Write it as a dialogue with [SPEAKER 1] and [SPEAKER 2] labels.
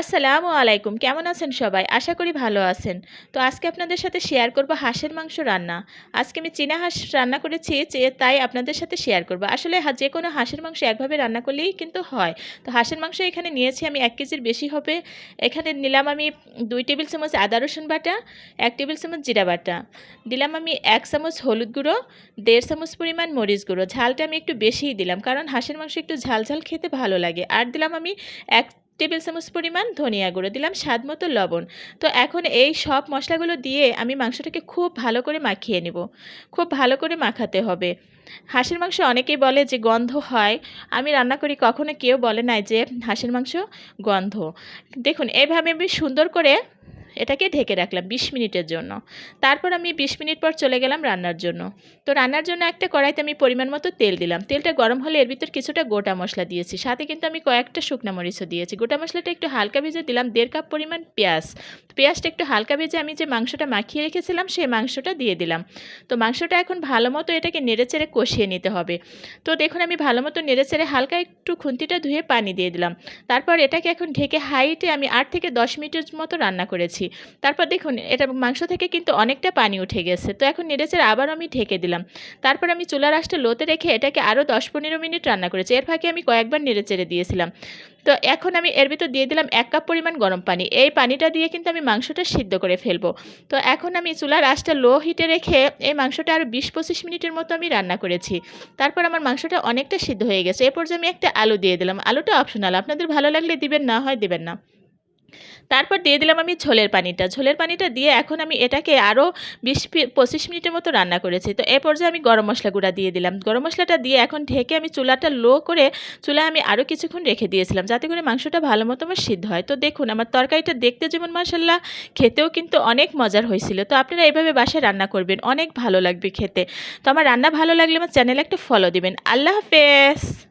[SPEAKER 1] আসসালামু আলাইকুম। কেমন আছেন সবাই? আশা করি ভালো আছেন। তো আজকে আপনাদের সাথে শেয়ার করব হাঁসের মাংস রান্না। আজকে আমি চীনা হাঁস রান্না করেছি তাই আপনাদের সাথে শেয়ার করব। আসলে যে কোনো হাঁসের মাংস একভাবে রান্না করলেই কিন্তু হয়। তো হাঁসের মাংস এখানে নিয়েছি আমি এক কেজির বেশি হবে। এখানে নিলাম আমি দুই টেবিল চামচ আদা রসুন বাটা, এক টেবিল চামচ জিরা বাটা। দিলাম আমি এক চামচ হলুদ গুঁড়ো, দেড় চামচ পরিমাণ মরিচ গুঁড়ো। ঝালটা আমি একটু বেশিই দিলাম, কারণ হাঁসের মাংস একটু ঝাল ঝাল খেতে ভালো লাগে। আর দিলাম আমি এক টেবিল চামচ পরিমাণ ধনিয়া গুঁড়ো, দিলাম স্বাদ মতো লবণ। তো এখন এই সব মশলাগুলো দিয়ে আমি মাংসটাকে খুব ভালো করে মাখিয়ে নেব। খুব ভালো করে মাখাতে হবে। হাঁসের মাংস অনেকেই বলে যে গন্ধ হয়। আমি রান্না করি কখনো কেউ বলে নাই যে হাঁসের মাংস গন্ধ। দেখুন এইভাবে আমি সুন্দর করে এটাকে ঢেকে রাখলাম বিশ মিনিটের জন্য। তারপর আমি বিশ মিনিট পর চলে গেলাম রান্নার জন্য। তো রান্নার জন্য একটা কড়াইতে আমি পরিমাণ মতো তেল দিলাম। তেলটা গরম হলে এর ভিতর কিছুটা গোটা মশলা দিয়েছি। সাথে কিন্তু আমি কয়েকটা শুকনা মরিচও দিয়েছি। গোটা মশলাটা একটু হালকা ভেজে দিলাম দেড় কাপ পরিমাণ পেঁয়াজ। পেঁয়াজটা একটু হালকা ভেজে আমি যে মাংসটা মাখিয়ে রেখেছিলাম সেই মাংসটা দিয়ে দিলাম। তো মাংসটা এখন ভালো মতো এটাকে নেড়েচেড়ে কষিয়ে নিতে হবে। তো দেখুন আমি ভালো মতো নেড়েচেড়ে হালকা একটু খুন্তিটা ধুয়ে পানি দিয়ে দিলাম। তারপর এটাকে এখন ঢেকে হাইটে আমি আট থেকে দশ মিনিটের মতো রান্না করেছি। তারপর দেখুন, এটা মাংস থেকে কিন্তু অনেকটা পানি উঠে গেছে। তো এখন নেড়েচেড়ে আবার আমি ঢেকে দিলাম। তারপর আমি চুলার আঁচটা লোতে রেখে এটাকে আরও দশ পনেরো মিনিট রান্না করেছি। এর ফাঁকে আমি কয়েকবার নেড়েচেড়ে দিয়েছিলাম। তো এখন আমি এর ভিতর দিয়ে দিলাম এক কাপ পরিমাণ গরম পানি। এই পানিটা দিয়ে কিন্তু আমি মাংসটা সিদ্ধ করে ফেলব। তো এখন আমি চুলার আঁচটা লো হিটে রেখে এই মাংসটা আরও বিশ পঁচিশ মিনিটের মতো আমি রান্না করেছি। তারপর আমার মাংসটা অনেকটা সিদ্ধ হয়ে গেছে। এ পর্যায়ে আমি একটা আলু দিয়ে দিলাম। আলুটা অপশনাল। আপনাদের ভালো লাগলে দিবেন, না হয় দিবেন না। তারপর দিয়ে দিলাম আমি ঝোলের পানিটা। ঝোলের পানিটা দিয়ে এখন আমি এটাকে আরও বিশ পঁচিশ মিনিটের মতো রান্না করেছি। তো এ পর্যায়ে আমি গরম মশলা গুঁড়া দিয়ে দিলাম। গরম মশলাটা দিয়ে এখন ঢেকে আমি চুলাটা লো করে চুলায় আমি আরও কিছুক্ষণ রেখে দিয়েছিলাম যাতে করে মাংসটা ভালো মতো আমার সিদ্ধ হয়। তো দেখুন, আমার তরকারিটা দেখতে যেমন মাসাল্লাহ খেতেও কিন্তু অনেক মজার হয়েছিল। তো আপনারা এইভাবে বাসায় রান্না করবেন, অনেক ভালো লাগবে খেতে। তো আমার রান্না ভালো লাগলে আমার চ্যানেলে একটা ফলো দিবেন। আল্লাহ হাফেজ!